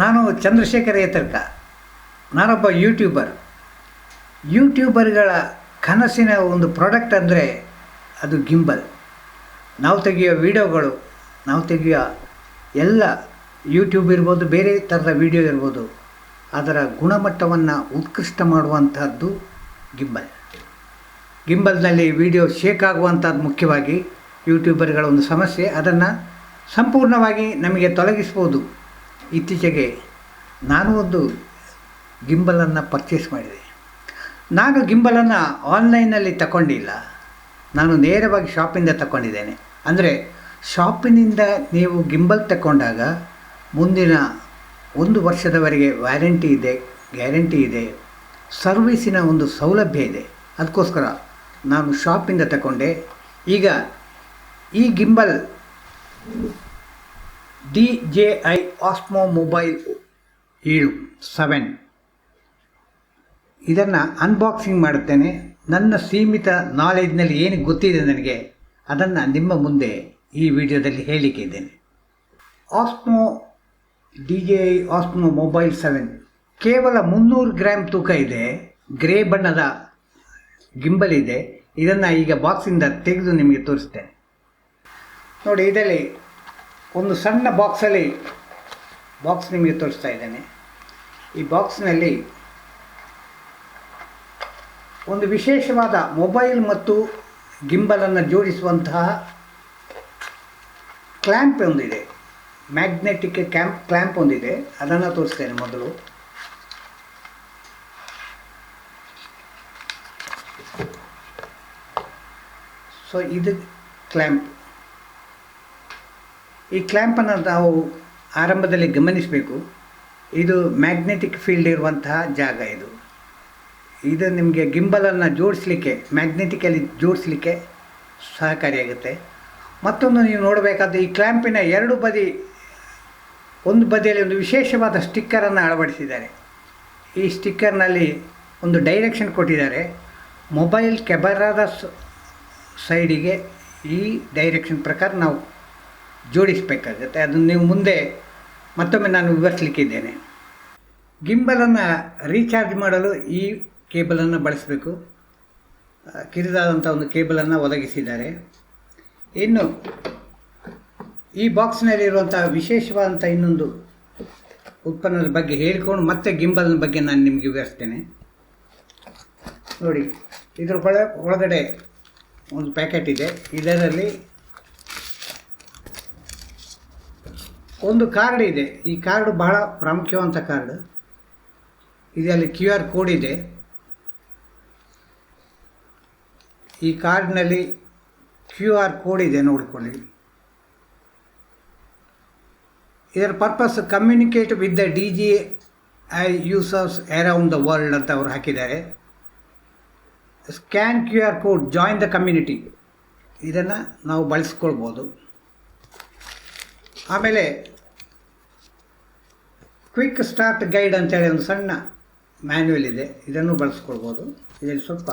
ನಾನು ಚಂದ್ರಶೇಖರ್ ಏತರ್ಕ. ನಾನೊಬ್ಬ ಯೂಟ್ಯೂಬರ್ ಯೂಟ್ಯೂಬರ್ಗಳ ಕನಸಿನ ಒಂದು ಪ್ರಾಡಕ್ಟ್ ಅಂದರೆ ಅದು ಗಿಂಬಲ್ ನಾವು ತೆಗೆಯೋ ವಿಡಿಯೋಗಳು ನಾವು ತೆಗೆಯೋ ಎಲ್ಲ ಯೂಟ್ಯೂಬ್ ಇರ್ಬೋದು, ಬೇರೆ ಥರದ ವಿಡಿಯೋ ಇರ್ಬೋದು, ಅದರ ಗುಣಮಟ್ಟವನ್ನು ಉತ್ಕೃಷ್ಟ ಮಾಡುವಂಥದ್ದು ಗಿಂಬಲ್ ಗಿಂಬಲ್ನಲ್ಲಿ ವಿಡಿಯೋ ಶೇಕ್ ಆಗುವಂಥದ್ದು ಮುಖ್ಯವಾಗಿ ಯೂಟ್ಯೂಬರ್ಗಳ ಒಂದು ಸಮಸ್ಯೆ. ಅದನ್ನು ಸಂಪೂರ್ಣವಾಗಿ ನಮಗೆ ತೊಲಗಿಸ್ಬೋದು. ಇತ್ತೀಚೆಗೆ ನಾನು ಒಂದು ಗಿಂಬಲನ್ನು ಪರ್ಚೇಸ್ ಮಾಡಿದೆ. ನಾನು ಗಿಂಬಲನ್ನು ಆನ್ಲೈನಲ್ಲಿ ತಗೊಂಡಿಲ್ಲ ನಾನು ನೇರವಾಗಿ ಶಾಪಿಂದ ತಗೊಂಡಿದ್ದೇನೆ ಅಂದರೆ ಶಾಪಿನಿಂದ ನೀವು ಗಿಂಬಲ್ ತಗೊಂಡಾಗ ಮುಂದಿನ ಒಂದು ವರ್ಷದವರೆಗೆ ವ್ಯಾರಂಟಿ ಇದೆ ಗ್ಯಾರಂಟಿ ಇದೆ ಸರ್ವಿಸಿನ ಒಂದು ಸೌಲಭ್ಯ ಇದೆ. ಅದಕ್ಕೋಸ್ಕರ ನಾನು ಶಾಪಿಂದ ತಗೊಂಡೆ ಈಗ ಈ gimbal D J I Osmo mobile ಏಳು, ಸೆವೆನ್. ಇದನ್ನು ಅನ್ಬಾಕ್ಸಿಂಗ್ ಮಾಡುತ್ತೇನೆ. ನನ್ನ ಸೀಮಿತ ನಾಲೆಜ್ನಲ್ಲಿ ಏನು ಗೊತ್ತಿದೆ ನನಗೆ, ಅದನ್ನು ನಿಮ್ಮ ಮುಂದೆ ಈ ವಿಡಿಯೋದಲ್ಲಿ ಹೇಳಿಕೆ ಇದ್ದೇನೆ. Osmo D J I Osmo mobile seven. ಕೇವಲ ಮುನ್ನೂರು ಗ್ರಾಮ್ ತೂಕ ಇದೆ, ಗ್ರೇ ಬಣ್ಣದ ಗಿಂಬಲ್ ಇದೆ. ಇದನ್ನು ಈಗ ಬಾಕ್ಸಿಂದ ತೆಗೆದು ನಿಮಗೆ ತೋರಿಸ್ತೇನೆ. ನೋಡಿ, ಇದರಲ್ಲಿ ಒಂದು ಸಣ್ಣ ಬಾಕ್ಸಲ್ಲಿ ಬಾಕ್ಸ್ ನಿಮಗೆ ತೋರಿಸ್ತಾ ಇದ್ದೇನೆ. ಈ ಬಾಕ್ಸ್ನಲ್ಲಿ ಒಂದು ವಿಶೇಷವಾದ ಮೊಬೈಲ್ ಮತ್ತು ಗಿಂಬಲನ್ನು ಜೋಡಿಸುವಂತಹ ಕ್ಲ್ಯಾಂಪ್ ಒಂದಿದೆ. ಮ್ಯಾಗ್ನೆಟಿಕ್ ಕ್ಯಾಂಪ್ ಕ್ಲ್ಯಾಂಪ್ ಒಂದಿದೆ. ಅದನ್ನು ತೋರಿಸ್ತೇನೆ ಮೊದಲು. ಸೊ ಇದು ಕ್ಲ್ಯಾಂಪ್ ಈ ಕ್ಲ್ಯಾಂಪನ್ನು ನಾವು ಆರಂಭದಲ್ಲಿ ಗಮನಿಸಬೇಕು. ಇದು ಮ್ಯಾಗ್ನೆಟಿಕ್ ಫೀಲ್ಡ್ ಇರುವಂತಹ ಜಾಗ ಇದು. ಇದು ನಿಮಗೆ ಗಿಂಬಲನ್ನು ಜೋಡಿಸ್ಲಿಕ್ಕೆ ಮ್ಯಾಗ್ನೆಟಿಕಲಿ ಜೋಡಿಸ್ಲಿಕ್ಕೆ ಸಹಕಾರಿಯಾಗುತ್ತೆ. ಮತ್ತೊಂದು ನೀವು ನೋಡಬೇಕಾದ ಈ ಕ್ಲ್ಯಾಂಪಿನ ಎರಡು ಬದಿ, ಒಂದು ಬದಿಯಲ್ಲಿ ಒಂದು ವಿಶೇಷವಾದ ಸ್ಟಿಕ್ಕರನ್ನು ಅಳವಡಿಸಿದ್ದಾರೆ. ಈ ಸ್ಟಿಕ್ಕರ್ನಲ್ಲಿ ಒಂದು ಡೈರೆಕ್ಷನ್ ಕೊಟ್ಟಿದ್ದಾರೆ. ಮೊಬೈಲ್ ಕ್ಯಾಮರಾದ ಸೈಡಿಗೆ ಈ ಡೈರೆಕ್ಷನ್ ಪ್ರಕಾರ ನಾವು ಜೋಡಿಸಬೇಕಾಗುತ್ತೆ. ಅದನ್ನು ನೀವು ಮುಂದೆ ಮತ್ತೊಮ್ಮೆ ನಾನು ವಿವರಿಸಲಿಕ್ಕಿದ್ದೇನೆ. ಗಿಂಬಲನ್ನು ರೀಚಾರ್ಜ್ ಮಾಡಲು ಈ ಕೇಬಲನ್ನು ಬಳಸಬೇಕು. ಕಿರಿದಾದಂಥ ಒಂದು ಕೇಬಲನ್ನು ಒದಗಿಸಿದ್ದಾರೆ. ಇನ್ನು ಈ ಬಾಕ್ಸ್ನಲ್ಲಿರುವಂಥ ವಿಶೇಷವಾದಂಥ ಇನ್ನೊಂದು ಉತ್ಪನ್ನದ ಬಗ್ಗೆ ಹೇಳಿಕೊಂಡು ಮತ್ತೆ ಗಿಂಬಲ್ನ ಬಗ್ಗೆ ನಾನು ನಿಮಗೆ ವಿವರಿಸ್ತೇನೆ. ನೋಡಿ, ಇದರ ಒಳ, ಒಳಗಡೆ ಒಂದು ಪ್ಯಾಕೆಟ್ ಇದೆ. ಇದರಲ್ಲಿ ಒಂದು ಕಾರ್ಡ್ ಇದೆ. ಈ ಕಾರ್ಡ್ ಬಹಳ ಪ್ರಾಮುಖ್ಯವಂತ ಕಾರ್ಡ್. ಇದರಲ್ಲಿ ಕ್ಯೂ ಆರ್ ಕೋಡ್ ಇದೆ. ಈ ಕಾರ್ಡ್ನಲ್ಲಿ ಕ್ಯೂ ಆರ್ ಕೋಡ್ ಇದೆ ನೋಡಿಕೊಳ್ಳಿ. ಇದರ purpose communicate with the D J I users around the world ಅಂತ ಅವರು ಹಾಕಿದ್ದಾರೆ. Scan Q R code join the community. ಇದನ್ನು ನಾವು ಬಳಸ್ಕೊಳ್ಬೋದು. ಆಮೇಲೆ ಕ್ವಿಕ್ ಸ್ಟಾರ್ಟ್ ಗೈಡ್ ಅಂತೇಳಿ ಒಂದು ಸಣ್ಣ ಮ್ಯಾನ್ಯುವಲ್ ಇದೆ. ಇದನ್ನು ಬಳಸ್ಕೊಳ್ಬೋದು. ಇದರಲ್ಲಿ ಸ್ವಲ್ಪ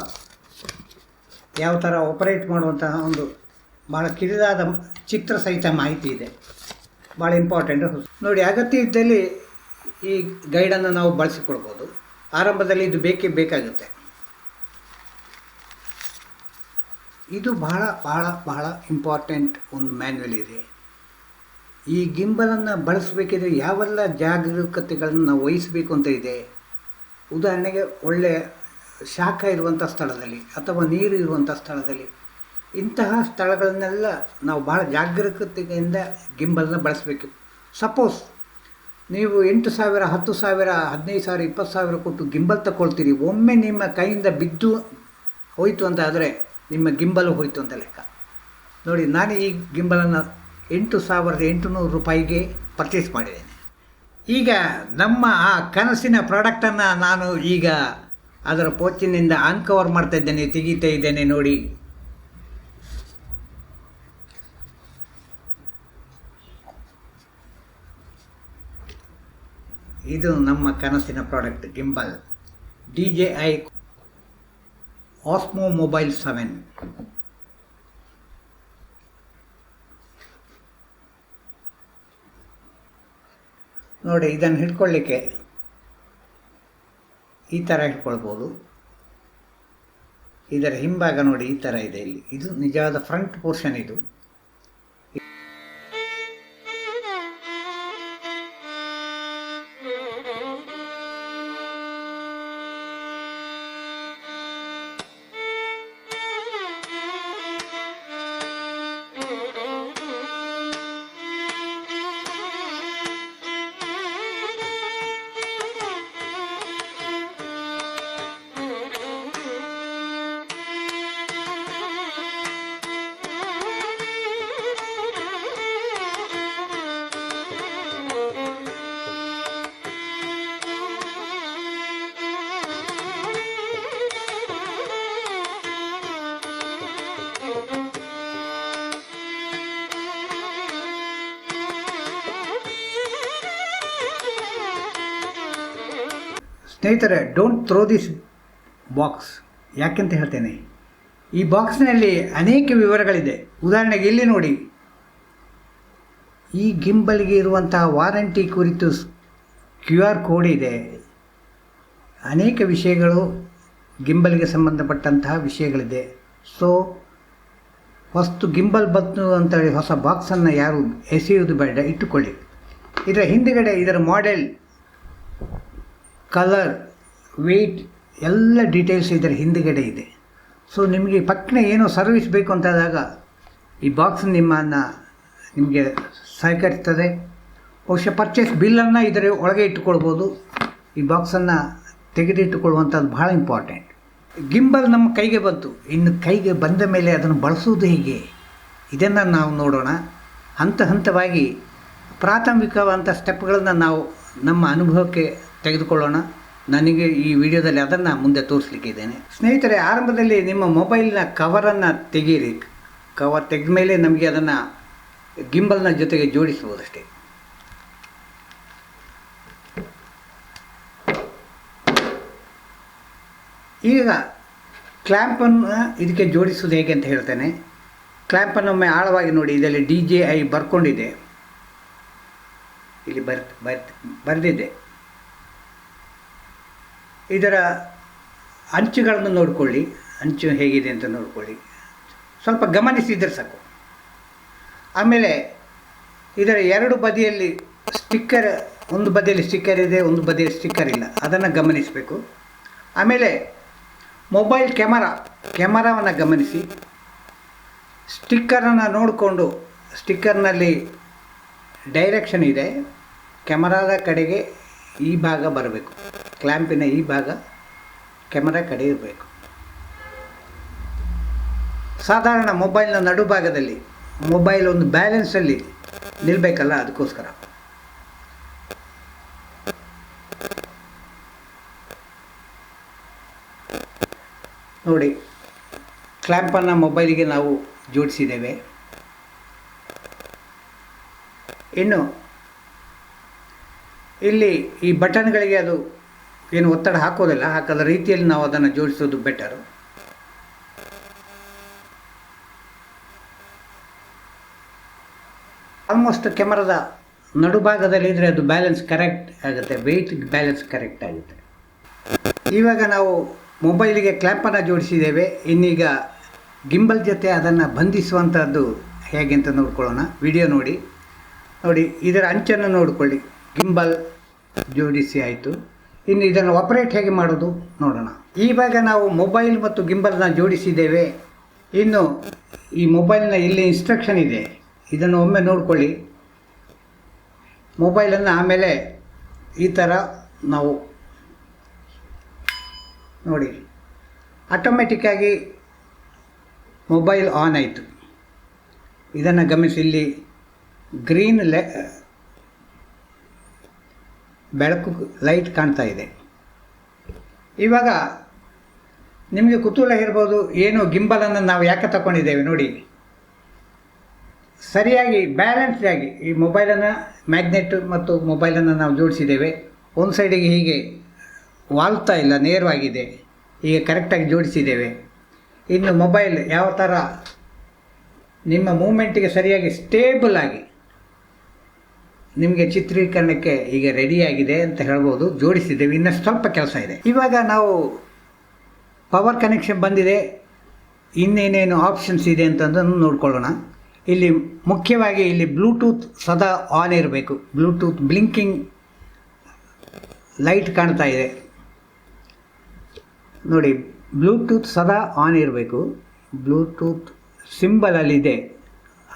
ಯಾವ ಥರ ಆಪರೇಟ್ ಮಾಡುವಂತಹ ಒಂದು ಭಾಳ ಕಿರಿದಾದ ಚಿತ್ರ ಸಹಿತ ಮಾಹಿತಿ ಇದೆ. ಭಾಳ ಇಂಪಾರ್ಟೆಂಟ್ ನೋಡಿ, ಅಗತ್ಯ ಇದ್ದಲ್ಲಿ ಈ ಗೈಡನ್ನು ನಾವು ಬಳಸಿಕೊಳ್ಬೋದು. ಆರಂಭದಲ್ಲಿ ಇದು ಬೇಕೇ ಬೇಕಾಗುತ್ತೆ. ಇದು ಬಹಳ ಬಹಳ ಬಹಳ ಇಂಪಾರ್ಟೆಂಟ್ ಒಂದು ಮ್ಯಾನ್ಯುವಲ್ ಇದೆ. ಈ ಗಿಂಬಲನ್ನು ಬಳಸಬೇಕಿದ್ರೆ ಯಾವೆಲ್ಲ ಜಾಗರೂಕತೆಗಳನ್ನು ನಾವು ವಹಿಸಬೇಕು ಅಂತ ಇದೆ? ಉದಾಹರಣೆಗೆ ಒಳ್ಳೆಯ ಶಾಖ ಇರುವಂಥ ಸ್ಥಳದಲ್ಲಿ ಅಥವಾ ನೀರು ಇರುವಂಥ ಸ್ಥಳದಲ್ಲಿ ಇಂತಹ ಸ್ಥಳಗಳನ್ನೆಲ್ಲ ನಾವು ಭಾಳ ಜಾಗರೂಕತೆಯಿಂದ ಗಿಂಬಲನ್ನ ಬಳಸಬೇಕು. ಸಪೋಸ್ ನೀವು ಎಂಟು ಸಾವಿರ, ಹತ್ತು ಸಾವಿರ, ಹದಿನೈದು ಸಾವಿರ, ಇಪ್ಪತ್ತು ಸಾವಿರ ಕೊಟ್ಟು ಗಿಂಬಲ್ ತಗೊಳ್ತೀರಿ. ಒಮ್ಮೆ ನಿಮ್ಮ ಕೈಯಿಂದ ಬಿದ್ದು ಹೋಯಿತು ಅಂತ ಆದರೆ ನಿಮ್ಮ ಗಿಂಬಲು ಹೋಯಿತು ಅಂತ ಲೆಕ್ಕ. ನೋಡಿ, ನಾನು ಈ ಗಿಂಬಲನ್ನು ಎಂಟು ಸಾವಿರದ ಎಂಟುನೂರು ರೂಪಾಯಿಗೆ ಪರ್ಚೇಸ್ ಮಾಡಿದ್ದೇನೆ. ಈಗ ನಮ್ಮ ಆ ಕನಸಿನ ಪ್ರಾಡಕ್ಟನ್ನು ನಾನು ಈಗ ಅದರ ಪೋಚಿನಿಂದ ಅನ್ಕವರ್ ಮಾಡ್ತಾ ಇದ್ದೇನೆ, ತೆಗಿತಾ ಇದ್ದೇನೆ ನೋಡಿ. ಇದು ನಮ್ಮ ಕನಸಿನ product gimbal. D J I Osmo mobile seven ನೋಡಿ, ಇದನ್ನು ಹಿಡ್ಕೊಳ್ಳಿಕ್ಕೆ ಈ ಥರ ಹಿಡ್ಕೊಳ್ಬೋದು. ಇದರ ಹಿಂಭಾಗ ನೋಡಿ, ಈ ಥರ ಇದೆ ಇಲ್ಲಿ. ಇದು ನಿಜವಾದ ಫ್ರಂಟ್ ಪೋರ್ಷನ್ ಇದು. ಸ್ನೇಹಿತರೆ ಡೋಂಟ್ ಥ್ರೋ ದಿಸ್ ಬಾಕ್ಸ್ ಯಾಕೆಂತ ಹೇಳ್ತೇನೆ? ಈ ಬಾಕ್ಸ್ನಲ್ಲಿ ಅನೇಕ ವಿವರಗಳಿದೆ. ಉದಾಹರಣೆಗೆ ಇಲ್ಲಿ ನೋಡಿ. ಈ ಗಿಂಬಲ್ಗೆ ಇರುವಂತಹ ವಾರಂಟಿ ಕುರಿತು ಕ್ಯೂ ಆರ್ ಕೋಡ್ ಇದೆ. ಅನೇಕ ವಿಷಯಗಳು ಗಿಂಬಲ್ಗೆ ಸಂಬಂಧಪಟ್ಟಂತಹ ವಿಷಯಗಳಿದೆ. ಸೊ ವಸ್ತು ಗಿಂಬಲ್ ಬಂತು ಅಂತೇಳಿ ಹೊಸ ಬಾಕ್ಸನ್ನು ಯಾರು ಎಸೆಯುವುದು ಬೇಡ, ಇಟ್ಟುಕೊಳ್ಳಿ. ಇದರ ಹಿಂದುಗಡೆ ಇದರ ಮಾಡೆಲ್ ಕಲರ್ ವೆಯ್ಟ್ ಎಲ್ಲ ಡೀಟೇಲ್ಸ್ ಇದರ ಹಿಂದುಗಡೆ ಇದೆ. ಸೊ ನಿಮಗೆ ಪಕ್ಕನೆ ಏನೋ ಸರ್ವಿಸ್ ಬೇಕು ಅಂತಾದಾಗ ಈ ಬಾಕ್ಸ್ ನಿಮ್ಮನ್ನು ನಿಮಗೆ ಸಹಕರಿಸ್ತದೆ. ಬಹುಶಃ ಪರ್ಚೇಸ್ ಬಿಲ್ಲನ್ನು ಇದರ ಒಳಗೆ ಇಟ್ಟುಕೊಳ್ಬೋದು. ಈ ಬಾಕ್ಸನ್ನು ತೆಗೆದಿಟ್ಟುಕೊಳ್ಳುವಂಥದ್ದು ಭಾಳ ಇಂಪಾರ್ಟೆಂಟ್ ಗಿಂಬಲ್ ನಮ್ಮ ಕೈಗೆ ಬಂತು. ಇನ್ನು ಕೈಗೆ ಬಂದ ಮೇಲೆ ಅದನ್ನು ಬಳಸುವುದು ಹೇಗೆ? ಇದನ್ನು ನಾವು ನೋಡೋಣ. ಹಂತ ಹಂತವಾಗಿ ಪ್ರಾಥಮಿಕವಾದಂಥ ಸ್ಟೆಪ್ಗಳನ್ನು ನಾವು ನಮ್ಮ ಅನುಭವಕ್ಕೆ ತೆಗೆದುಕೊಳ್ಳೋಣ. ನನಗೆ ಈ ವಿಡಿಯೋದಲ್ಲಿ ಅದನ್ನು ಮುಂದೆ ತೋರಿಸ್ಲಿಕ್ಕಿದ್ದೇನೆ ಸ್ನೇಹಿತರೆ, ಆರಂಭದಲ್ಲಿ ನಿಮ್ಮ ಮೊಬೈಲ್ನ ಕವರನ್ನು ತೆಗೀರಿ. ಕವರ್ ತೆಗೆದ ಮೇಲೆ ನಮಗೆ ಅದನ್ನು ಗಿಂಬಲ್ನ ಜೊತೆಗೆ ಜೋಡಿಸ್ಬೋದಷ್ಟೇ ಈಗ ಕ್ಲ್ಯಾಂಪನ್ನು ಇದಕ್ಕೆ ಜೋಡಿಸೋದು ಹೇಗೆ ಅಂತ ಹೇಳ್ತೇನೆ. ಕ್ಲ್ಯಾಂಪನ್ನು ಒಮ್ಮೆ ಆಳವಾಗಿ ನೋಡಿ, ಇದರಲ್ಲಿ ಡಿ ಜೆ ಐ ಬರ್ಕೊಂಡಿದೆ. ಇಲ್ಲಿ ಬರ್ ಬರ್, ಬರೆದಿದೆ. ಇದರ ಅಂಚುಗಳನ್ನು ನೋಡಿಕೊಳ್ಳಿ. ಅಂಚು ಹೇಗಿದೆ ಅಂತ ನೋಡಿಕೊಳ್ಳಿ. ಸ್ವಲ್ಪ ಗಮನಿಸಿದರೆ ಸಾಕು. ಆಮೇಲೆ ಇದರ ಎರಡು ಬದಿಯಲ್ಲಿ ಸ್ಟಿಕ್ಕರ್, ಒಂದು ಬದಿಯಲ್ಲಿ ಸ್ಟಿಕ್ಕರ್ ಇದೆ, ಒಂದು ಬದಿಯಲ್ಲಿ ಸ್ಟಿಕ್ಕರ್ ಇಲ್ಲ. ಅದನ್ನು ಗಮನಿಸಬೇಕು. ಆಮೇಲೆ ಮೊಬೈಲ್ ಕ್ಯಾಮರಾ, ಕ್ಯಾಮರಾವನ್ನು ಗಮನಿಸಿ. ಸ್ಟಿಕ್ಕರನ್ನು ನೋಡಿಕೊಂಡು, ಸ್ಟಿಕ್ಕರ್ನಲ್ಲಿ ಡೈರೆಕ್ಷನ್ ಇದೆ. ಕ್ಯಾಮರಾದ ಕಡೆಗೆ ಈ ಭಾಗ ಬರಬೇಕು. ಕ್ಲ್ಯಾಂಪಿನ ಈ ಭಾಗ ಕ್ಯಾಮರಾ ಕಡೆ ಇರಬೇಕು. ಸಾಧಾರಣ ಮೊಬೈಲ್ನ ನಡುಭಾಗದಲ್ಲಿ ಮೊಬೈಲ್ ಒಂದು ಬ್ಯಾಲೆನ್ಸಲ್ಲಿ ನಿಲ್ಲಬೇಕಲ್ಲ ಅದಕ್ಕೋಸ್ಕರ. ನೋಡಿ, ಕ್ಲ್ಯಾಂಪನ್ನು ಮೊಬೈಲಿಗೆ ನಾವು ಜೋಡಿಸಿದ್ದೇವೆ. ಇನ್ನು ಇಲ್ಲಿ ಈ ಬಟನ್ಗಳಿಗೆ ಅದು ಏನು ಒತ್ತಡ ಹಾಕೋದಿಲ್ಲ ಹಾಕದ ರೀತಿಯಲ್ಲಿ ನಾವು ಅದನ್ನು ಜೋಡಿಸೋದು ಬೆಟರು ಆಲ್ಮೋಸ್ಟ್ ಕ್ಯಾಮರಾದ ನಡುಭಾಗದಲ್ಲಿ ಇದ್ದರೆ ಅದು ಬ್ಯಾಲೆನ್ಸ್ ಕರೆಕ್ಟ್ ಆಗುತ್ತೆ ವೆಯ್ಟ್ ಬ್ಯಾಲೆನ್ಸ್ ಕರೆಕ್ಟ್ ಆಗುತ್ತೆ. ಇವಾಗ ನಾವು ಮೊಬೈಲಿಗೆ ಕ್ಲ್ಯಾಪನ್ನು ಜೋಡಿಸಿದ್ದೇವೆ, ಇನ್ನೀಗ ಗಿಂಬಲ್ ಜೊತೆ ಅದನ್ನು ಬಂಧಿಸುವಂಥದ್ದು ಹೇಗೆ ಅಂತ ನೋಡ್ಕೊಳ್ಳೋಣ ವಿಡಿಯೋ ನೋಡಿ. ನೋಡಿ, ಇದರ ಅಂಚನ್ನು ನೋಡಿಕೊಳ್ಳಿ. ಗಿಂಬಲ್ ಜೋಡಿಸಿ ಆಯಿತು. ಇನ್ನು ಇದನ್ನು ಆಪರೇಟ್ ಹೇಗೆ ಮಾಡೋದು ನೋಡೋಣ. ಈವಾಗ ನಾವು ಮೊಬೈಲ್ ಮತ್ತು ಗಿಂಬಲ್ನ ಜೋಡಿಸಿದ್ದೇವೆ. ಇನ್ನು ಈ ಮೊಬೈಲ್ನ ಇಲ್ಲಿ ಇನ್ಸ್ಟ್ರಕ್ಷನ್ ಇದೆ. ಇದನ್ನು ಒಮ್ಮೆ ನೋಡಿಕೊಳ್ಳಿ. ಮೊಬೈಲನ್ನು ಆಮೇಲೆ ಈ ಥರ ನಾವು ನೋಡಿ. ಆಟೋಮೆಟಿಕ್ಕಾಗಿ ಮೊಬೈಲ್ ಆನ್ ಆಯಿತು. ಇದನ್ನು ಗಮನಿಸಿ ಇಲ್ಲಿ ಗ್ರೀನ್ ಲೆ ಬೆಳಕು ಲೈಟ್ ಕಾಣ್ತಾ ಇದೆ. ಇವಾಗ ನಿಮಗೆ ಕುತೂಹಲ ಇರ್ಬೋದು, ಏನು ಗಿಂಬಲನ್ನು ನಾವು ಯಾಕೆ ತಗೊಂಡಿದ್ದೇವೆ ನೋಡಿ. ಸರಿಯಾಗಿ ಬ್ಯಾಲೆನ್ಸ್ಡ್ ಆಗಿ ಈ ಮೊಬೈಲನ್ನು ಮ್ಯಾಗ್ನೆಟ್ ಮತ್ತು ಮೊಬೈಲನ್ನು ನಾವು ಜೋಡಿಸಿದ್ದೇವೆ. ಒಂದು ಸೈಡಿಗೆ ಹೀಗೆ ವಾಲ್ತಾ ಇಲ್ಲ, ನೇರವಾಗಿದೆ. ಈಗ ಕರೆಕ್ಟಾಗಿ ಜೋಡಿಸಿದ್ದೇವೆ. ಇನ್ನು ಮೊಬೈಲ್ ಯಾವ ಥರ ನಿಮ್ಮ ಮೂಮೆಂಟಿಗೆ ಸರಿಯಾಗಿ ಸ್ಟೇಬಲ್ ಆಗಿ ನಿಮಗೆ ಚಿತ್ರೀಕರಣಕ್ಕೆ ಈಗ ರೆಡಿಯಾಗಿದೆ ಅಂತ ಹೇಳ್ಬೋದು. ಜೋಡಿಸಿದ್ದೇವೆ. ಇನ್ನಷ್ಟು ಸ್ವಲ್ಪ ಕೆಲಸ ಇದೆ. ಇವಾಗ ನಾವು ಪವರ್ ಕನೆಕ್ಷನ್ ಬಂದಿದೆ. ಇನ್ನೇನೇನು ಆಪ್ಷನ್ಸ್ ಇದೆ ಅಂತಂದನ್ನು ನೋಡ್ಕೊಳ್ಳೋಣ. ಇಲ್ಲಿ ಮುಖ್ಯವಾಗಿ ಇಲ್ಲಿ ಬ್ಲೂಟೂತ್ ಸದಾ ಆನ್ ಇರಬೇಕು. ಬ್ಲೂಟೂತ್ ಬ್ಲಿಂಕಿಂಗ್ ಲೈಟ್ ಕಾಣ್ತಾ ಇದೆ. ನೋಡಿ ಬ್ಲೂಟೂತ್ ಸದಾ ಆನ್ ಇರಬೇಕು. ಬ್ಲೂಟೂತ್ ಸಿಂಬಲಲ್ಲಿದೆ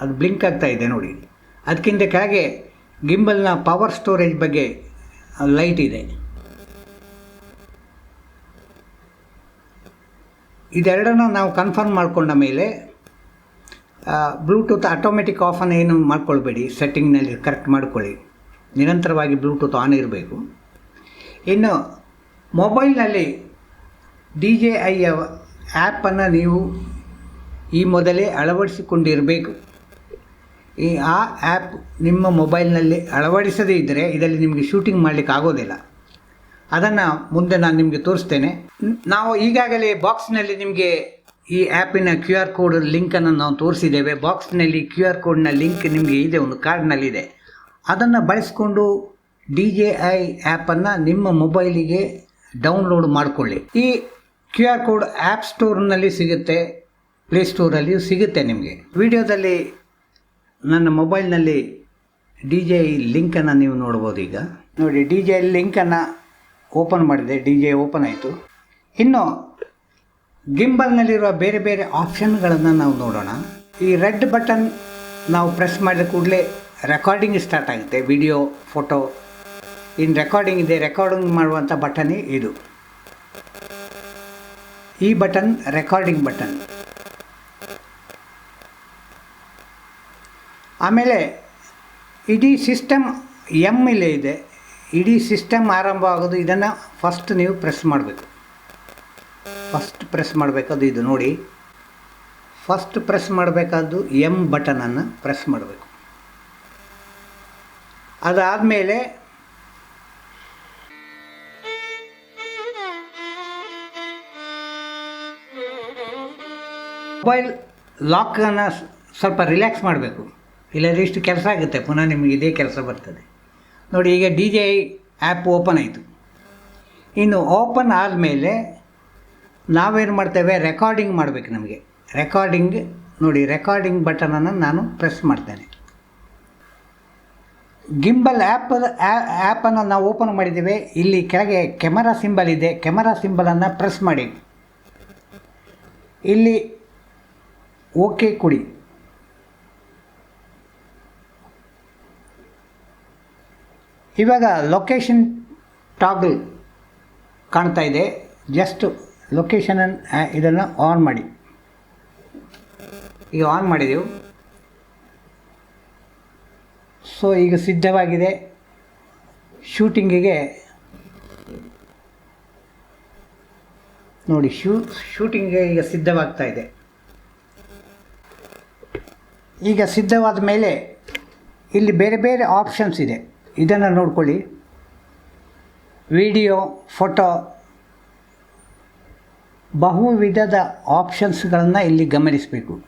ಅದು ಬ್ಲಿಂಕ್ ಆಗ್ತಾ ಇದೆ ನೋಡಿ. ಅದಕ್ಕಿಂತ ಕೆಳಗೆ ಗಿಂಬಲ್ನ ಪವರ್ ಸ್ಟೋರೇಜ್ ಬಗ್ಗೆ ಲೈಟ್ ಇದೆ. ಇದೆರಡನ್ನು ನಾವು ಕನ್ಫರ್ಮ್ ಮಾಡಿಕೊಂಡ ಮೇಲೆ ಬ್ಲೂಟೂತ್ ಆಟೋಮೆಟಿಕ್ ಆಫನ್ನು ಏನು ಮಾಡ್ಕೊಳ್ಬೇಡಿ ಸೆಟ್ಟಿಂಗ್ನಲ್ಲಿ ಕರೆಕ್ಟ್ ಮಾಡ್ಕೊಳ್ಳಿ. ನಿರಂತರವಾಗಿ ಬ್ಲೂಟೂತ್ ಆನ್ ಇರಬೇಕು. ಇನ್ನು ಮೊಬೈಲ್ನಲ್ಲಿ ಡಿ ಜೆ ಐಯ ಆ್ಯಪನ್ನು ನೀವು ಈ ಮೊದಲೇ ಅಳವಡಿಸಿಕೊಂಡಿರಬೇಕು. ಈ ಆ ಆ್ಯಪ್ ನಿಮ್ಮ ಮೊಬೈಲ್ನಲ್ಲಿ ಅಳವಡಿಸದೇ ಇದ್ದರೆ ಇದರಲ್ಲಿ ನಿಮಗೆ ಶೂಟಿಂಗ್ ಮಾಡಲಿಕ್ಕೆ ಆಗೋದಿಲ್ಲ. ಅದನ್ನು ಮುಂದೆ ನಾನು ನಿಮಗೆ ತೋರಿಸ್ತೇನೆ. ನಾವು ಈಗಾಗಲೇ ಬಾಕ್ಸ್ನಲ್ಲಿ ನಿಮಗೆ ಈ ಆ್ಯಪಿನ ಕ್ಯೂ ಆರ್ ಕೋಡ್ ಲಿಂಕನ್ನು ನಾವು ತೋರಿಸಿದ್ದೇವೆ. ಬಾಕ್ಸ್ನಲ್ಲಿ ಕ್ಯೂ ಆರ್ ಕೋಡ್ನ ಲಿಂಕ್ ನಿಮಗೆ ಇದೆ, ಒಂದು ಕಾರ್ಡ್ನಲ್ಲಿದೆ ಅದನ್ನು ಬಳಸಿಕೊಂಡು ಡಿ ಜೆ ಐ ಆ್ಯಪನ್ನು ನಿಮ್ಮ ಮೊಬೈಲಿಗೆ ಡೌನ್ಲೋಡ್ ಮಾಡಿಕೊಳ್ಳಿ. ಈ ಕ್ಯೂ ಆರ್ ಕೋಡ್ ಆ್ಯಪ್ ಸ್ಟೋರ್ನಲ್ಲಿ ಸಿಗುತ್ತೆ ಪ್ಲೇಸ್ಟೋರಲ್ಲಿಯೂ ಸಿಗುತ್ತೆ ನಿಮಗೆ. ವಿಡಿಯೋದಲ್ಲಿ ನನ್ನ ಮೊಬೈಲ್ನಲ್ಲಿ ಡಿ ಜೆ ಲಿಂಕನ್ನು ನೀವು ನೋಡ್ಬೋದು ಈಗ. ನೋಡಿ, ಡಿ ಜೆ ಲಿಂಕನ್ನು ಓಪನ್ ಮಾಡಿದೆ. ಡಿ ಜೆ ಓಪನ್ ಆಯಿತು. ಇನ್ನು ಗಿಂಬಲ್ನಲ್ಲಿರುವ ಬೇರೆ ಬೇರೆ ಆಪ್ಷನ್ಗಳನ್ನು ನಾವು ನೋಡೋಣ. ಈ ರೆಡ್ ಬಟನ್ ನಾವು ಪ್ರೆಸ್ ಮಾಡಿದ ಕೂಡಲೇ ರೆಕಾರ್ಡಿಂಗ್ ಸ್ಟಾರ್ಟ್ ಆಗುತ್ತೆ. Video, photo. ಇನ್ನು ರೆಕಾರ್ಡಿಂಗ್ ಇದೆ. ರೆಕಾರ್ಡಿಂಗ್ ಮಾಡುವಂಥ ಬಟನೇ ಇದು. ಈ ಬಟನ್ ರೆಕಾರ್ಡಿಂಗ್ ಬಟನ್. ಆಮೇಲೆ ಇಡೀ ಸಿಸ್ಟಮ್ ಎಂ ಇಲ್ಲೇ ಇದೆ. ಇಡೀ ಸಿಸ್ಟಮ್ ಆರಂಭ ಆಗೋದು ಇದನ್ನು ಫಸ್ಟ್ ನೀವು ಪ್ರೆಸ್ ಮಾಡಬೇಕು. ಫಸ್ಟ್ ಪ್ರೆಸ್ ಮಾಡಬೇಕಾದ್ದು ಇದು ನೋಡಿ. ಫಸ್ಟ್ ಪ್ರೆಸ್ ಮಾಡಬೇಕಾದ್ದು ಎಂ ಬಟನನ್ನು ಪ್ರೆಸ್ ಮಾಡಬೇಕು. ಅದಾದಮೇಲೆ ಮೊಬೈಲ್ ಲಾಕನ್ನು ಸ್ವಲ್ಪ ರಿಲ್ಯಾಕ್ಸ್ ಮಾಡಬೇಕು. ಇಲ್ಲದ್ರೆ ಇಷ್ಟು ಕೆಲಸ ಆಗುತ್ತೆ, ಪುನಃ ನಿಮಗೆ ಇದೇ ಕೆಲಸ ಬರ್ತದೆ. ನೋಡಿ, ಈಗ ಡಿ ಜೆ ಆ್ಯಪ್ ಓಪನ್ ಆಯಿತು. ಇನ್ನು ಓಪನ್ ಆದಮೇಲೆ ನಾವೇನು ಮಾಡ್ತೇವೆ? ರೆಕಾರ್ಡಿಂಗ್ ಮಾಡಬೇಕು ನಮಗೆ. ರೆಕಾರ್ಡಿಂಗ್ ನೋಡಿ ರೆಕಾರ್ಡಿಂಗ್ ಬಟನನ್ನು ನಾನು ಪ್ರೆಸ್ ಮಾಡ್ತೇನೆ. ಗಿಂಬಲ್ ಆ್ಯಪ್ ಆ್ಯಪನ್ನು ನಾವು ಓಪನ್ ಮಾಡಿದ್ದೇವೆ. ಇಲ್ಲಿ ಕೆಳಗೆ ಕೆಮರಾ ಸಿಂಬಲ್ ಇದೆ. ಕ್ಯಾಮರಾ ಸಿಂಬಲನ್ನು ಪ್ರೆಸ್ ಮಾಡಿ. ಇಲ್ಲಿ ಓಕೆ ಕೊಡಿ. ಇವಾಗ ಲೊಕೇಶನ್ ಟಾಗಲ್ ಕಾಣ್ತಾ ಇದೆ. ಜಸ್ಟ್ ಲೊಕೇಶನನ್ನು ಇದನ್ನು ಆನ್ ಮಾಡಿ. ಈಗ ಆನ್ ಮಾಡಿದೆವು. ಸೊ ಈಗ ಸಿದ್ಧವಾಗಿದೆ. ಶೂಟಿಂಗಿಗೆ ನೋಡಿ, ಶೂ ಶೂಟಿಂಗ್ಗೆ ಈಗ ಸಿದ್ಧವಾಗ್ತಾ ಇದೆ. ಈಗ ಸಿದ್ಧವಾದ ಮೇಲೆ ಇಲ್ಲಿ ಬೇರೆ ಬೇರೆ ಆಪ್ಷನ್ಸ್ ಇದೆ. ಇದನ್ನು ನೋಡ್ಕೊಳ್ಳಿ. ವಿಡಿಯೋ, ಫೋಟೋ ಬಹು ವಿಧದ ಆಪ್ಷನ್ಸ್ಗಳನ್ನು ಇಲ್ಲಿ ಗಮನಿಸಬೇಕು.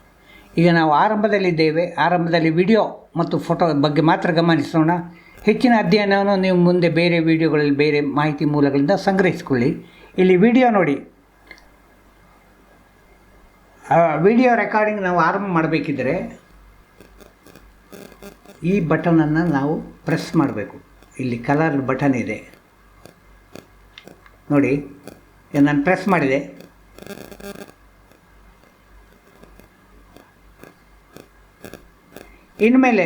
ಈಗ ನಾವು ಆರಂಭದಲ್ಲಿದ್ದೇವೆ. ಆರಂಭದಲ್ಲಿ ವಿಡಿಯೋ ಮತ್ತು ಫೋಟೋ ಬಗ್ಗೆ ಮಾತ್ರ ಗಮನಿಸೋಣ. ಹೆಚ್ಚಿನ ಅಧ್ಯಯನವನ್ನು ನೀವು ಮುಂದೆ ಬೇರೆ ವಿಡಿಯೋಗಳಲ್ಲಿ ಬೇರೆ ಮಾಹಿತಿ ಮೂಲಗಳಿಂದ ಸಂಗ್ರಹಿಸಿಕೊಳ್ಳಿ. ಇಲ್ಲಿ ವಿಡಿಯೋ ನೋಡಿ. ವಿಡಿಯೋ ರೆಕಾರ್ಡಿಂಗ್ ನಾವು ಆರಂಭ ಮಾಡಬೇಕಿದ್ರೆ ಈ ಬಟನನ್ನು ನಾವು ಪ್ರೆಸ್ ಮಾಡಬೇಕು. ಇಲ್ಲಿ ಕಲರ್ ಬಟನ್ ಇದೆ. ನೋಡಿ ನಾನು ಪ್ರೆಸ್ ಮಾಡಿದೆ. ಇನ್ಮೇಲೆ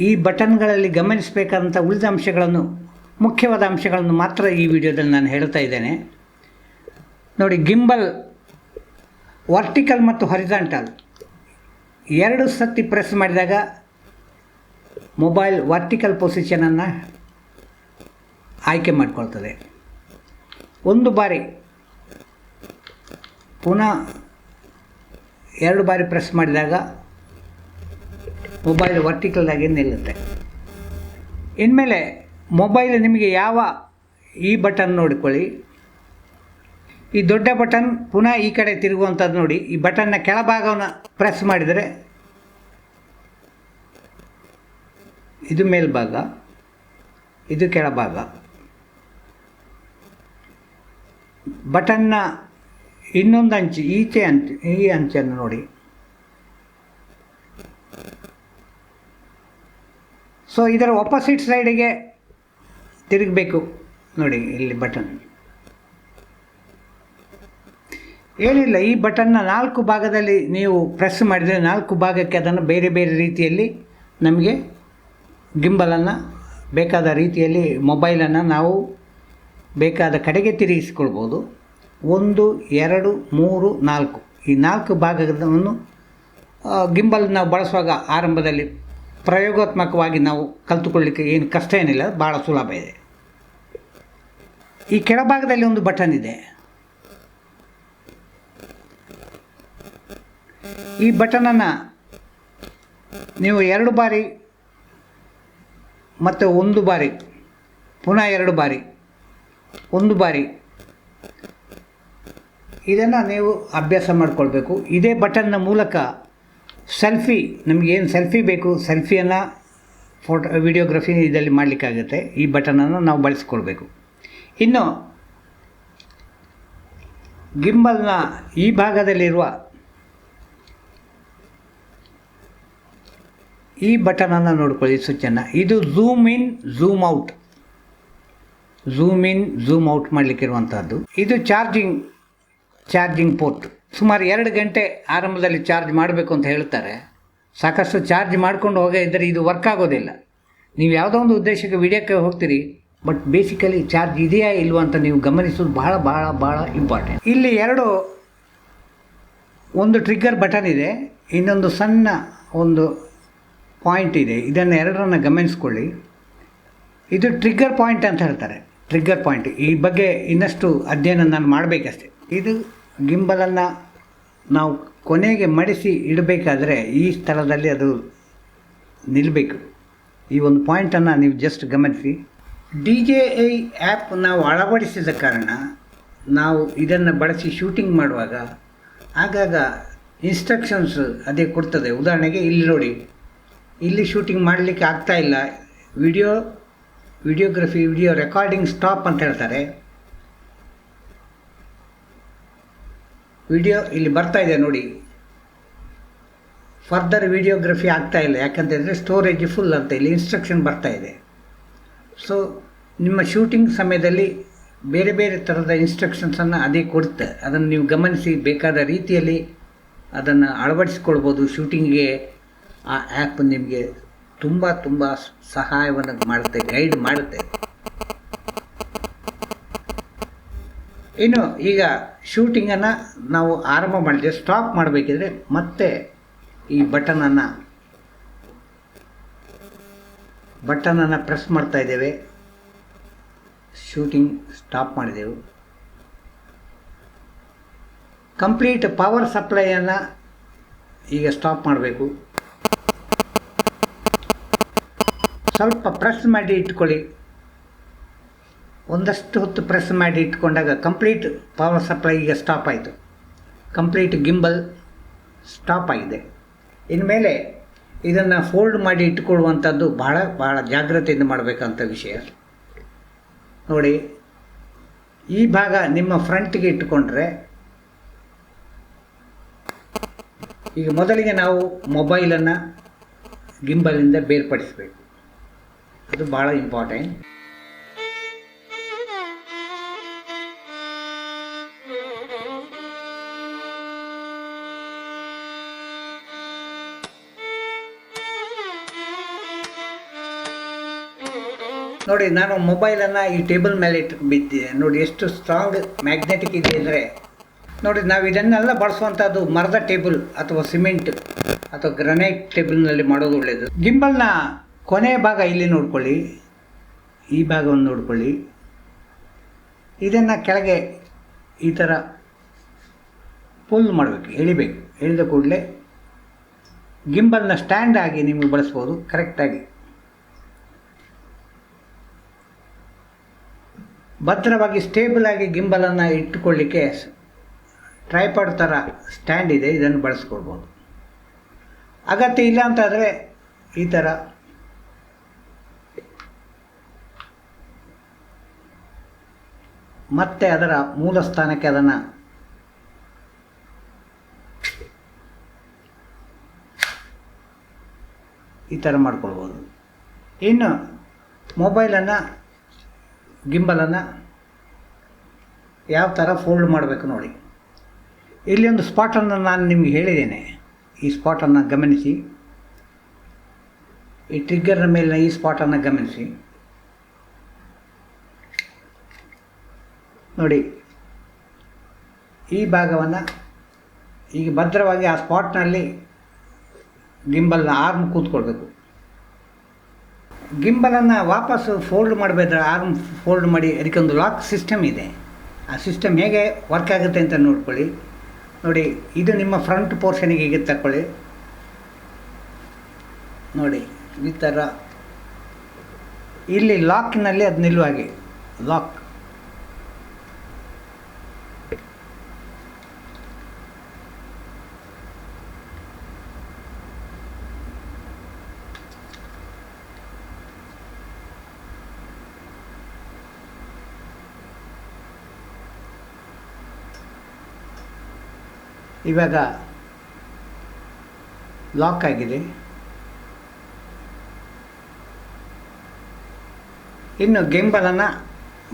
ಈ ಬಟನ್ಗಳಲ್ಲಿ ಗಮನಿಸಬೇಕಾದಂಥ ಉಳಿದ ಅಂಶಗಳನ್ನು ಮುಖ್ಯವಾದ ಅಂಶಗಳನ್ನು ಮಾತ್ರ ಈ ವಿಡಿಯೋದಲ್ಲಿ ನಾನು ಹೇಳ್ತಾ ಇದ್ದೇನೆ. ನೋಡಿ, ಗಿಂಬಲ್, ವರ್ಟಿಕಲ್ ಮತ್ತು ಹೊರಿಜಾಂಟಲ್. ಎರಡು ಸತಿ ಪ್ರೆಸ್ ಮಾಡಿದಾಗ ಮೊಬೈಲ್ ವರ್ಟಿಕಲ್ ಪೊಸಿಷನನ್ನು ಆಯ್ಕೆ ಮಾಡಿಕೊಳ್ತದೆ. ಒಂದು ಬಾರಿ ಪುನಃ ಎರಡು ಬಾರಿ ಪ್ರೆಸ್ ಮಾಡಿದಾಗ ಮೊಬೈಲ್ ವರ್ಟಿಕಲ್ ಆಗಿ ನಿಲ್ಲುತ್ತೆ. ಇನ್ಮೇಲೆ ಮೊಬೈಲ್ ನಿಮಗೆ ಯಾವ ಈ ಬಟನ್ ನೋಡಿಕೊಳ್ಳಿ. ಈ ದೊಡ್ಡ ಬಟನ್ ಪುನಃ ಈ ಕಡೆ ತಿರುಗುವಂಥದ್ದು ನೋಡಿ. ಈ ಬಟನ್ನ ಕೆಳಭಾಗವನ್ನು ಪ್ರೆಸ್ ಮಾಡಿದರೆ ಇದು ಮೇಲ್ಭಾಗ ಇದು ಕೆಳಭಾಗ ಬಟನ್ನ ಇನ್ನೊಂದು ಅಂಚು, ಈಚೆ ಅಂಚು, ಈ ಅಂಚನ್ನು ನೋಡಿ. ಸೊ ಇದರ ಒಪೋಸಿಟ್ ಸೈಡಿಗೆ ತಿರುಗಬೇಕು. ನೋಡಿ, ಇಲ್ಲಿ ಬಟನ್. ಏನಿಲ್ಲ, ಈ ಬಟನ್ನ ನಾಲ್ಕು ಭಾಗದಲ್ಲಿ ನೀವು ಪ್ರೆಸ್ ಮಾಡಿದರೆ ನಾಲ್ಕು ಭಾಗಕ್ಕೆ ಅದನ್ನು ಬೇರೆ ಬೇರೆ ರೀತಿಯಲ್ಲಿ ನಮಗೆ ಗಿಂಬಲನ್ನು ಬೇಕಾದ ರೀತಿಯಲ್ಲಿ ಮೊಬೈಲನ್ನು ನಾವು ಬೇಕಾದ ಕಡೆಗೆ ತಿರುಗಿಸಿಕೊಳ್ಬೋದು. ಒಂದು, ಎರಡು, ಮೂರು, ನಾಲ್ಕು. ಈ ನಾಲ್ಕು ಭಾಗವನ್ನು ಗಿಂಬಲ್ ನಾವು ಬಳಸುವಾಗ ಆರಂಭದಲ್ಲಿ ಪ್ರಯೋಗಾತ್ಮಕವಾಗಿ ನಾವು ಕಲಿತುಕೊಳ್ಳಿಕ್ಕೆ ಏನು ಕಷ್ಟ ಏನಿಲ್ಲ ಭಾಳ ಸುಲಭ ಇದೆ. ಈ ಕೆಳಭಾಗದಲ್ಲಿ ಒಂದು ಬಟನ್ ಇದೆ. ಈ ಬಟನನ್ನು ನೀವು ಎರಡು ಬಾರಿ ಮತ್ತು ಒಂದು ಬಾರಿ, ಪುನಃ ಎರಡು ಬಾರಿ, ಒಂದು ಬಾರಿ. ಇದನ್ನು ನೀವು ಅಭ್ಯಾಸ ಮಾಡಿಕೊಳ್ಬೇಕು. ಇದೇ ಬಟನ್ನ ಮೂಲಕ ಸೆಲ್ಫಿ ನಮಗೇನು ಸೆಲ್ಫಿ ಬೇಕು ಸೆಲ್ಫಿಯನ್ನು ಫೋಟೋ ವಿಡಿಯೋಗ್ರಫಿ ಇದರಲ್ಲಿ ಮಾಡಲಿಕ್ಕಾಗುತ್ತೆ. ಈ ಬಟನನ್ನು ನಾವು ಬಳಸ್ಕೊಳ್ಬೇಕು. ಇನ್ನು ಗಿಂಬಲ್ನ ಈ ಭಾಗದಲ್ಲಿರುವ ಈ ಬಟನನ್ನು ನೋಡ್ಕೊಳ್ಳಿ ಸ್ವಿಚ್ಚನ್ನು ಇದು zoom in zoom out zoom in zoom out ಮಾಡಲಿಕ್ಕಿರುವಂಥದ್ದು ಇದು ಚಾರ್ಜಿಂಗ್ ಚಾರ್ಜಿಂಗ್ ಪೋರ್ಟ್ ಸುಮಾರು ಎರಡು ಗಂಟೆ ಆರಂಭದಲ್ಲಿ ಚಾರ್ಜ್ ಮಾಡಬೇಕು ಅಂತ ಹೇಳ್ತಾರೆ. ಸಾಕಷ್ಟು ಚಾರ್ಜ್ ಮಾಡ್ಕೊಂಡು ಹೋಗೇ ಇದ್ದರೆ ಇದು ವರ್ಕ್ ಆಗೋದಿಲ್ಲ. ನೀವು ಯಾವುದೋ ಒಂದು ಉದ್ದೇಶಕ್ಕೆ ವಿಡಿಯೋಕ್ಕೆ ಹೋಗ್ತೀರಿ ಬಟ್ ಬೇಸಿಕಲಿ ಚಾರ್ಜ್ ಇದೆಯಾ ಇಲ್ವಾ ಅಂತ ನೀವು ಗಮನಿಸೋದು ಭಾಳ ಭಾಳ ಭಾಳ ಇಂಪಾರ್ಟೆಂಟ್ ಇಲ್ಲಿ ಎರಡು, ಒಂದು ಟ್ರಿಗ್ಗರ್ ಬಟನ್ ಇದೆ. ಇನ್ನೊಂದು ಸಣ್ಣ ಒಂದು ಪಾಯಿಂಟ್ ಇದೆ. ಇದನ್ನು ಎರಡರನ್ನು ಗಮನಿಸ್ಕೊಳ್ಳಿ. ಇದು ಟ್ರಿಗ್ಗರ್ ಪಾಯಿಂಟ್ ಅಂತ ಹೇಳ್ತಾರೆ. ಟ್ರಿಗ್ಗರ್ ಪಾಯಿಂಟ್ ಈ ಬಗ್ಗೆ ಇನ್ನಷ್ಟು ಅಧ್ಯಯನ ನಾನು ಮಾಡಬೇಕಷ್ಟೆ. ಇದು ಗಿಂಬಲನ್ನು ನಾವು ಕೊನೆಗೆ ಮಡಿಸಿ ಇಡಬೇಕಾದ್ರೆ ಈ ಸ್ಥಳದಲ್ಲಿ ಅದು ನಿಲ್ಲಬೇಕು ಈ ಒಂದು ಪಾಯಿಂಟನ್ನು ನೀವು ಜಸ್ಟ್ ಗಮನಿಸಿ. ಡಿ ಜೆ ಐ ಆ್ಯಪ್ ನಾವು ಅಳವಡಿಸಿದ ಕಾರಣ ನಾವು ಇದನ್ನು ಬಳಸಿ ಶೂಟಿಂಗ್ ಮಾಡುವಾಗ ಆಗಾಗ ಇನ್ಸ್ಟ್ರಕ್ಷನ್ಸ್ ಅದೇ ಕೊಡ್ತದೆ. ಉದಾಹರಣೆಗೆ ಇಲ್ಲಿ ನೋಡಿ. ಇಲ್ಲಿ ಶೂಟಿಂಗ್ ಮಾಡಲಿಕ್ಕೆ ಆಗ್ತಾ ಇಲ್ಲ. Video videography video recording stop ಅಂತ ಹೇಳ್ತಾರೆ. ವಿಡಿಯೋ ಇಲ್ಲಿ ಬರ್ತಾ ಇದೆ ನೋಡಿ. ಫರ್ದರ್ ವಿಡಿಯೋಗ್ರಫಿ ಆಗ್ತಾ ಇಲ್ಲ. ಯಾಕಂತಂದರೆ ಸ್ಟೋರೇಜ್ ಫುಲ್ ಅಂತ ಇಲ್ಲಿ ಇನ್ಸ್ಟ್ರಕ್ಷನ್ ಬರ್ತಾ ಇದೆ. ಸೊ ನಿಮ್ಮ ಶೂಟಿಂಗ್ ಸಮಯದಲ್ಲಿ ಬೇರೆ ಬೇರೆ ಥರದ ಇನ್ಸ್ಟ್ರಕ್ಷನ್ಸನ್ನು ಅದೇ ಕೊಡುತ್ತೆ. ಅದನ್ನು ನೀವು ಗಮನಿಸಿ, ಬೇಕಾದ ರೀತಿಯಲ್ಲಿ ಅದನ್ನು ಅಳವಡಿಸ್ಕೊಳ್ಬೋದು. ಶೂಟಿಂಗ್ಗೆ ಆ ಆ್ಯಪ್ ನಿಮಗೆ ತುಂಬ ತುಂಬ ಸಹಾಯವನ್ನು ಮಾಡುತ್ತೆ ಗೈಡ್ ಮಾಡುತ್ತೆ. ಇನ್ನು ಈಗ ಶೂಟಿಂಗನ್ನು ನಾವು ಆರಂಭ ಮಾಡಿದ್ರೆ ಸ್ಟಾಪ್ ಮಾಡಬೇಕಿದ್ರೆ ಮತ್ತೆ ಈ ಬಟನನ್ನು ಬಟನನ್ನು ಪ್ರೆಸ್ ಮಾಡ್ತಾ ಇದ್ದೇವೆ. ಶೂಟಿಂಗ್ ಸ್ಟಾಪ್ ಮಾಡಿದೆವು. ಕಂಪ್ಲೀಟ್ ಪವರ್ ಸಪ್ಲೈಯನ್ನು ಈಗ ಸ್ಟಾಪ್ ಮಾಡಬೇಕು. ಸ್ವಲ್ಪ ಪ್ರೆಸ್ ಮಾಡಿ ಇಟ್ಕೊಳ್ಳಿ. ಒಂದಷ್ಟು ಹೊತ್ತು ಪ್ರೆಸ್ ಮಾಡಿ ಇಟ್ಕೊಂಡಾಗ ಕಂಪ್ಲೀಟ್ ಪವರ್ ಸಪ್ಲೈ ಈಗ ಸ್ಟಾಪ್ ಆಯಿತು. ಕಂಪ್ಲೀಟ್ ಗಿಂಬಲ್ ಸ್ಟಾಪ್ ಆಗಿದೆ. ಇನ್ಮೇಲೆ ಇದನ್ನು ಫೋಲ್ಡ್ ಮಾಡಿ ಇಟ್ಕೊಳ್ಳುವಂಥದ್ದು ಬಹಳ ಬಹಳ ಜಾಗ್ರತೆಯಿಂದ ಮಾಡಬೇಕಂತ ವಿಷಯ. ನೋಡಿ, ಈ ಭಾಗ ನಿಮ್ಮ ಫ್ರಂಟ್ಗೆ ಇಟ್ಟುಕೊಂಡ್ರೆ ಈಗ ಮೊದಲಿಗೆ ನಾವು ಮೊಬೈಲನ್ನು ಗಿಂಬಲಿಂದ ಬೇರ್ಪಡಿಸಬೇಕು. ಅದು ಭಾಳ ಇಂಪಾರ್ಟೆಂಟ್ ನೋಡಿ, ನಾನು ಮೊಬೈಲನ್ನು ಈ ಟೇಬಲ್ ಮೇಲೆ ಇಟ್ಟು ಬಿದ್ದಿದೆ. ನೋಡಿ, ಎಷ್ಟು ಸ್ಟ್ರಾಂಗ್ ಮ್ಯಾಗ್ನೆಟಿಕ್ ಇದೆ ಅಂದರೆ. ನೋಡಿ, ನಾವು ಇದನ್ನೆಲ್ಲ ಬಳಸುವಂಥದ್ದು ಮರದ ಟೇಬಲ್ ಅಥವಾ ಸಿಮೆಂಟ್ ಅಥವಾ ಗ್ರನೈಟ್ ಟೇಬಲ್ನಲ್ಲಿ ಮಾಡೋದು ಒಳ್ಳೆಯದು ಗಿಂಬಲ್ನ ಕೊನೆಯ ಭಾಗ ಇಲ್ಲಿ ನೋಡ್ಕೊಳ್ಳಿ. ಈ ಭಾಗವನ್ನು ನೋಡ್ಕೊಳ್ಳಿ. ಇದನ್ನು ಕೆಳಗೆ ಈ ಥರ ಪುಲ್ ಮಾಡಬೇಕು, ಎಳಿಬೇಕು. ಎಳೆದ ಕೂಡಲೇ ಗಿಂಬಲ್ನ ಸ್ಟ್ಯಾಂಡ್ ಆಗಿ ನಿಮಗೆ ಬಳಸ್ಬೋದು ಕರೆಕ್ಟಾಗಿ ಭದ್ರವಾಗಿ ಸ್ಟೇಬಲ್ ಆಗಿ ಗಿಂಬಲನ್ನು ಇಟ್ಟುಕೊಳ್ಳಿಕ್ಕೆ ಟ್ರೈಪಾಡ್ ಥರ ಸ್ಟ್ಯಾಂಡ್ ಇದೆ, ಇದನ್ನು ಬಳಸ್ಕೊಳ್ಬೋದು ಅಗತ್ಯ ಇಲ್ಲ ಅಂತಾದರೆ ಈ ಥರ ಮತ್ತೆ ಅದರ ಮೂಲ ಸ್ಥಾನಕ್ಕೆ ಅದನ್ನು ಈ ಥರ ಮಾಡ್ಕೊಳ್ಬೋದು. ಇನ್ನು ಮೊಬೈಲನ್ನು ಗಿಂಬಲನ್ನು ಯಾವ ಥರ ಫೋಲ್ಡ್ ಮಾಡಬೇಕು ನೋಡಿ. ಇಲ್ಲಿ ಒಂದು ಸ್ಪಾಟನ್ನು ನಾನು ನಿಮಗೆ ಹೇಳಿದ್ದೇನೆ. ಈ ಸ್ಪಾಟನ್ನು ಗಮನಿಸಿ. ಈ ಟ್ರಿಗ್ಗರ್ನ ಮೇಲಿನ ಈ ಸ್ಪಾಟನ್ನು ಗಮನಿಸಿ. ನೋಡಿ. ಈ ಭಾಗವನ್ನು ಈಗ ಭದ್ರವಾಗಿ ಆ ಸ್ಪಾಟ್ನಲ್ಲಿ ಗಿಂಬಲ್ನ ಆರ್ಮ್ ಕೂತ್ಕೊಳ್ಬೇಕು. ಗಿಂಬಲನ್ನು ವಾಪಸ್ಸು ಫೋಲ್ಡ್ ಮಾಡಬೇಕಾದ್ರೆ ಆರ್ಮ್ ಫೋಲ್ಡ್ ಮಾಡಿ. ಅದಕ್ಕೊಂದು ಲಾಕ್ ಸಿಸ್ಟಮ್ ಇದೆ. ಆ ಸಿಸ್ಟಮ್ ಹೇಗೆ ವರ್ಕ್ ಆಗುತ್ತೆ ಅಂತ ನೋಡ್ಕೊಳ್ಳಿ. ನೋಡಿ, ಇದು ನಿಮ್ಮ ಫ್ರಂಟ್ ಪೋರ್ಷನಿಗೆ ಹೀಗೆ ತಕ್ಕೊಳ್ಳಿ ನೋಡಿ, ಈ ಥರ ಇಲ್ಲಿ ಲಾಕ್ನಲ್ಲಿ ಅದು ನಿಲ್ಲುವಾಗೆ ಲಾಕ್ ಇವಾಗ ಲಾಕ್ ಆಗಿದೆ. ಇನ್ನು ಗೆಂಬಲನ್ನು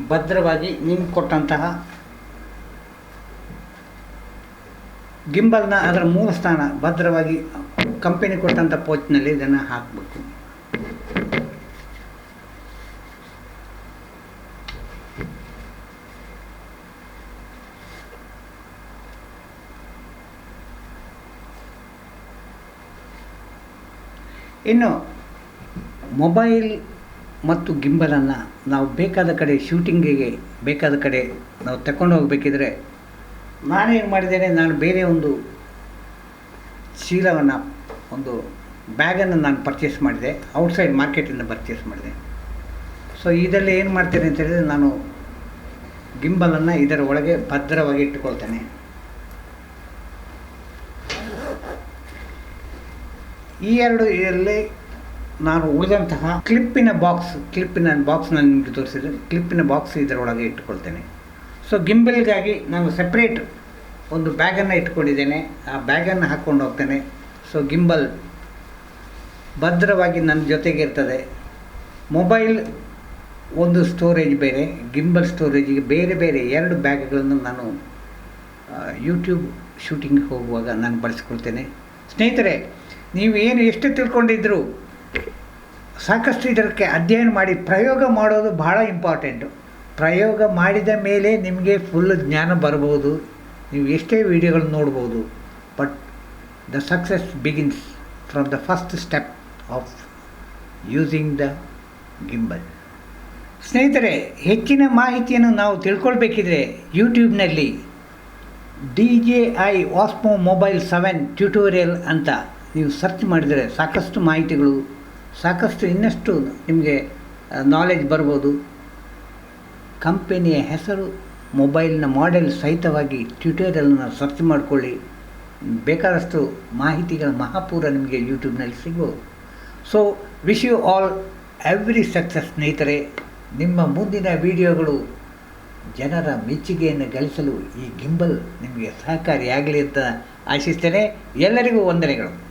ಭದ್ರವಾಗಿ ನಿಮ್ಗೆ ಕೊಟ್ಟಂತಹ ಗಿಂಬಲ್ನ ಅದರ ಮೂಲ ಸ್ಥಾನ ಭದ್ರವಾಗಿ ಕಂಪನಿ ಕೊಟ್ಟಂಥ ಪೋಚ್ನಲ್ಲಿ ಇದನ್ನು ಹಾಕಬೇಕು. ಇನ್ನು ಮೊಬೈಲ್ ಮತ್ತು ಗಿಂಬಲನ್ನು ನಾವು ಬೇಕಾದ ಕಡೆ ಶೂಟಿಂಗಿಗೆ ಬೇಕಾದ ಕಡೆ ನಾವು ತಗೊಂಡು ಹೋಗಬೇಕಿದ್ರೆ ನಾನೇನು ಮಾಡಿದ್ದೇನೆ, ನಾನು ಬೇರೆ ಒಂದು ಚೀಲವನ್ನು, ಒಂದು ಬ್ಯಾಗನ್ನು ನಾನು ಪರ್ಚೇಸ್ ಮಾಡಿದೆ ಔಟ್ಸೈಡ್ ಮಾರ್ಕೆಟಿಂದ ಪರ್ಚೇಸ್ ಮಾಡಿದೆ. ಸೊ ಇದರಲ್ಲಿ ಏನು ಮಾಡ್ತೇನೆ ಅಂತ ಹೇಳಿದರೆ ನಾನು ಗಿಂಬಲನ್ನು ಇದರ ಒಳಗೆ ಭದ್ರವಾಗಿ ಇಟ್ಟುಕೊಳ್ತೇನೆ. ಈ ಎರಡು ಇದರಲ್ಲಿ ನಾನು ಉಳಿದಂತಹ ಕ್ಲಿಪ್ಪಿನ ಬಾಕ್ಸ್ ಕ್ಲಿಪ್ಪಿನ ಬಾಕ್ಸ್ ನಾನು ನಿಮಗೆ ತೋರಿಸಿದ್ರೆ ಕ್ಲಿಪ್ಪಿನ ಬಾಕ್ಸ್ ಇದರೊಳಗೆ ಇಟ್ಟುಕೊಳ್ತೇನೆ. ಸೊ ಗಿಂಬಲ್ಗಾಗಿ ನಾನು ಸಪ್ರೇಟ್ ಒಂದು ಬ್ಯಾಗನ್ನು ಇಟ್ಕೊಂಡಿದ್ದೇನೆ ಆ ಬ್ಯಾಗನ್ನು ಹಾಕ್ಕೊಂಡು ಹೋಗ್ತೇನೆ. ಸೊ ಗಿಂಬಲ್ ಭದ್ರವಾಗಿ ನನ್ನ ಜೊತೆಗೆ ಇರ್ತದೆ. ಮೊಬೈಲ್ ಒಂದು ಸ್ಟೋರೇಜ್ ಬೇರೆ, ಗಿಂಬಲ್ ಸ್ಟೋರೇಜಿಗೆ ಬೇರೆ ಬೇರೆ ಎರಡು ಬ್ಯಾಗ್ಗಳನ್ನು ನಾನು ಯೂಟ್ಯೂಬ್ ಶೂಟಿಂಗ್ ಹೋಗುವಾಗ ನಾನು ಬಳಸ್ಕೊಳ್ತೇನೆ. ಸ್ನೇಹಿತರೆ ನೀವು ಏನು ಎಷ್ಟು ತಿಳ್ಕೊಂಡಿದ್ರು ಸಾಕಷ್ಟು ಇದಕ್ಕೆ ಅಧ್ಯಯನ ಮಾಡಿ ಪ್ರಯೋಗ ಮಾಡೋದು ಬಹಳ ಇಂಪಾರ್ಟೆಂಟು. ಪ್ರಯೋಗ ಮಾಡಿದ ಮೇಲೆ ನಿಮಗೆ ಫುಲ್ ಜ್ಞಾನ ಬರ್ಬೋದು. ನೀವು ಎಷ್ಟೇ ವಿಡಿಯೋಗಳನ್ನು ನೋಡ್ಬೋದು. But the success begins from the first step of using the gimbal ಸ್ನೇಹಿತರೆ, ಹೆಚ್ಚಿನ ಮಾಹಿತಿಯನ್ನು ನಾವು ತಿಳ್ಕೊಳ್ಬೇಕಿದ್ರೆ ಯೂಟ್ಯೂಬ್ನಲ್ಲಿ D J I Osmo mobile seven tutorial ಅಂತ ನೀವು ಸರ್ಚ್ ಮಾಡಿದರೆ ಸಾಕಷ್ಟು ಮಾಹಿತಿಗಳು, ಸಾಕಷ್ಟು ಇನ್ನಷ್ಟು ನಿಮಗೆ ನಾಲೆಜ್ ಬರ್ಬೋದು. ಕಂಪೆನಿಯ ಹೆಸರು ಮೊಬೈಲ್ನ ಮಾಡೆಲ್ ಸಹಿತವಾಗಿ ಟ್ಯೂಟೋರಿಯಲ್ನ ಸರ್ಚ್ ಮಾಡಿಕೊಳ್ಳಿ. ಬೇಕಾದಷ್ಟು ಮಾಹಿತಿಗಳ ಮಹಾಪೂರ ನಿಮಗೆ ಯೂಟ್ಯೂಬ್ನಲ್ಲಿ ಸಿಗ್ಬೋದು. So wish you all every success ಸ್ನೇಹಿತರೆ. ನಿಮ್ಮ ಮುಂದಿನ ವಿಡಿಯೋಗಳು ಜನರ ಮೆಚ್ಚುಗೆಯನ್ನು ಗಳಿಸಲು ಈ ಗಿಂಬಲ್ ನಿಮಗೆ ಸಹಕಾರಿಯಾಗಲಿ ಅಂತ ಆಶಿಸ್ತೇನೆ. ಎಲ್ಲರಿಗೂ ವಂದನೆಗಳು.